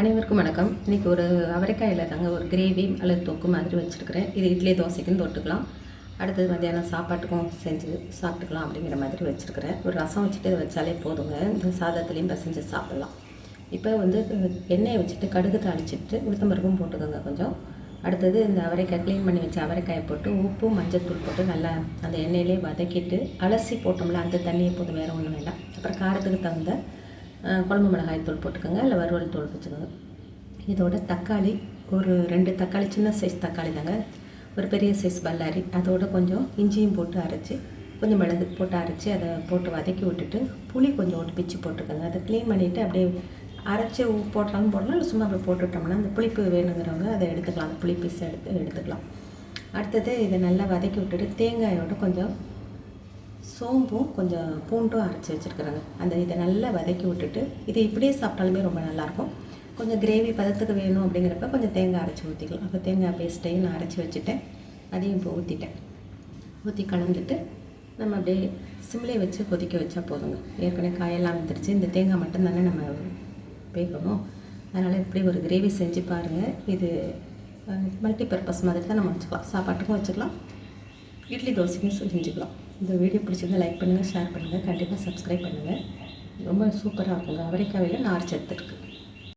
அனைவருக்கும் வணக்கம். இன்றைக்கி ஒரு அவரைக்காயில் தாங்க ஒரு கிரேவி அல்லது தொக்கு மாதிரி வச்சுருக்கிறேன். இது இட்லி தோசைக்கும் தொட்டுக்கலாம். அடுத்தது மத்தியானம் சாப்பாட்டுக்கும் செஞ்சு சாப்பிட்டுக்கலாம் அப்படிங்கிற மாதிரி வச்சுருக்கிறேன். ஒரு ரசம் வச்சுட்டு இதை வச்சாலே போதுங்க. இந்த சாதத்துலேயும் பசைஞ்சு சாப்பிட்லாம். இப்போ வந்து எண்ணெயை வச்சுட்டு கடுகு தாளிச்சிட்டு உளுத்தம்பருப்பும் போட்டுக்கோங்க கொஞ்சம். அடுத்தது இந்த அவரைக்காய் க்ளீன் பண்ணி வச்ச அவரைக்காயை போட்டு உப்பு மஞ்சத்தூள் போட்டு நல்லா அந்த எண்ணெயிலே வதக்கிட்டு அலசி போட்டோம்ல அந்த தண்ணியை போதும் வேறு ஒன்றும் வேண்டாம். அப்புறம் காரத்துக்கு தகுந்த குழம்பு மிளகாய் தூள் போட்டுக்கோங்க இல்லை வறுவல் தூள் வச்சுக்கோங்க. இதோட தக்காளி ஒரு ரெண்டு தக்காளி சின்ன சைஸ் தக்காளி தாங்க. ஒரு பெரிய சைஸ் பல்லாரி அதோட கொஞ்சம் இஞ்சியும் போட்டு அரைச்சி கொஞ்சம் மிளகு போட்டு அரைச்சி அதை போட்டு வதக்கி விட்டுட்டு புளி கொஞ்சம் பிச்சு போட்டுக்கோங்க. அதை க்ளீன் பண்ணிவிட்டு அப்படியே அரைச்சி உப்பு போட்டாலும் போடலாம் இல்லை சும்மா அப்படியே போட்டுவிட்டோம்னா அந்த புளிப்பு வேணுங்கிறவங்க அதை எடுத்துக்கலாம். அந்த புளி பீஸ் எடுத்து எடுத்துக்கலாம். அடுத்தது இதை நல்லா வதக்கி விட்டுட்டு தேங்காயோட கொஞ்சம் சோம்பும் கொஞ்சம் பூண்டும் அரைச்சி வச்சுருக்குறேங்க. அந்த இதை நல்லா வதக்கி விட்டுட்டு இது இப்படியே சாப்பிட்டாலுமே ரொம்ப நல்லாயிருக்கும். கொஞ்சம் கிரேவி பதத்துக்கு வேணும் அப்படிங்கிறப்ப கொஞ்சம் தேங்காய் அரைச்சி ஊற்றிக்கலாம் அப்போ தேங்காய் பேஸ்ட்டையும் நான் அரைச்சி வச்சுட்டேன். அதையும் இப்போ ஊற்றிட்டேன் ஊற்றி கலந்துட்டு நம்ம அப்படியே சிம்லே வச்சு கொதிக்க வச்சா போதுங்க. ஏற்கனவே காயெல்லாம் வந்துடுச்சு இந்த தேங்காய் மட்டும் தானே நம்ம வேகணும். அதனால் இப்படி ஒரு கிரேவி செஞ்சு பாருங்கள் இது மல்டி பர்பஸ் மாதிரி தான் நம்ம வச்சுக்கலாம். சாப்பாட்டுக்கும் வச்சுக்கலாம். இட்லி தோசைக்கும் செஞ்சுக்கலாம். இந்த வீடியோ பிடிச்சிருந்தா லைக் பண்ணுங்கள் ஷேர் பண்ணுங்கள் கண்டிப்பாக சப்ஸ்கிரைப் பண்ணுங்கள் ரொம்ப சூப்பராக இருக்குங்க. அவரைக்காவையில் நார் சத்து இருக்குது